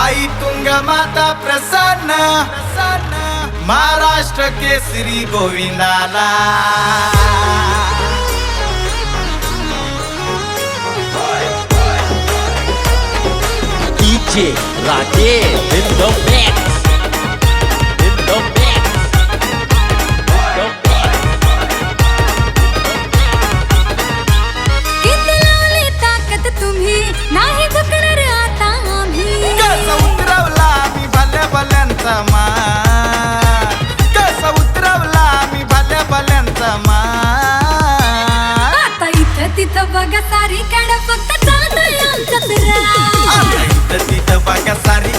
आई तुंग माता प्रसन्न महाराष्ट्र के Shri गोविंदाला DJ Raquel in. फक्त चालत आमचा सारी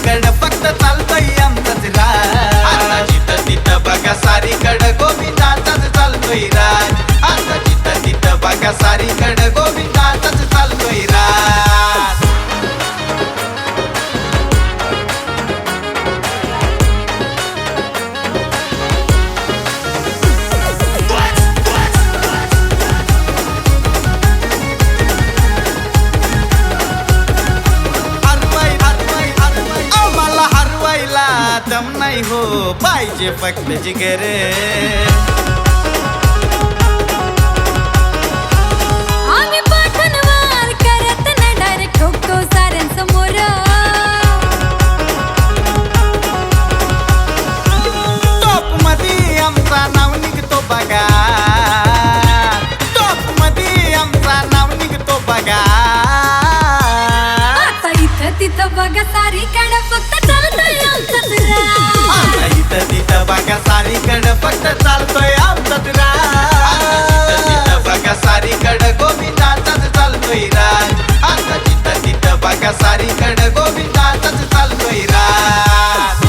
हो पाहिजे फक्त जिगरे का सारी कड गोविंदातच चालतोय रात.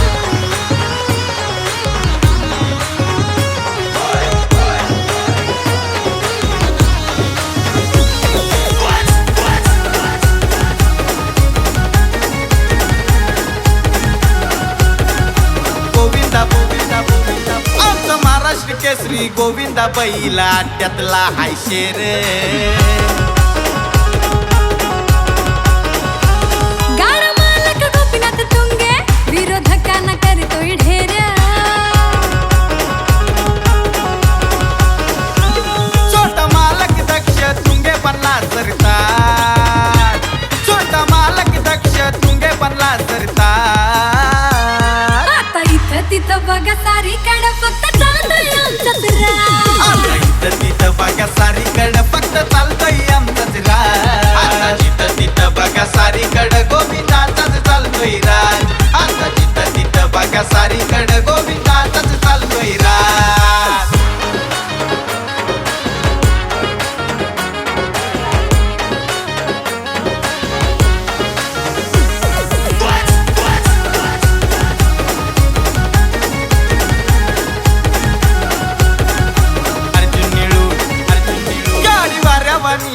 महाराष्ट्र केसरी गोविंदा पहिला त्यातला हाय शेर.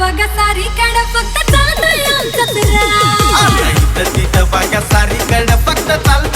बघा सारी कड फक्त चालतोय फक्त चाल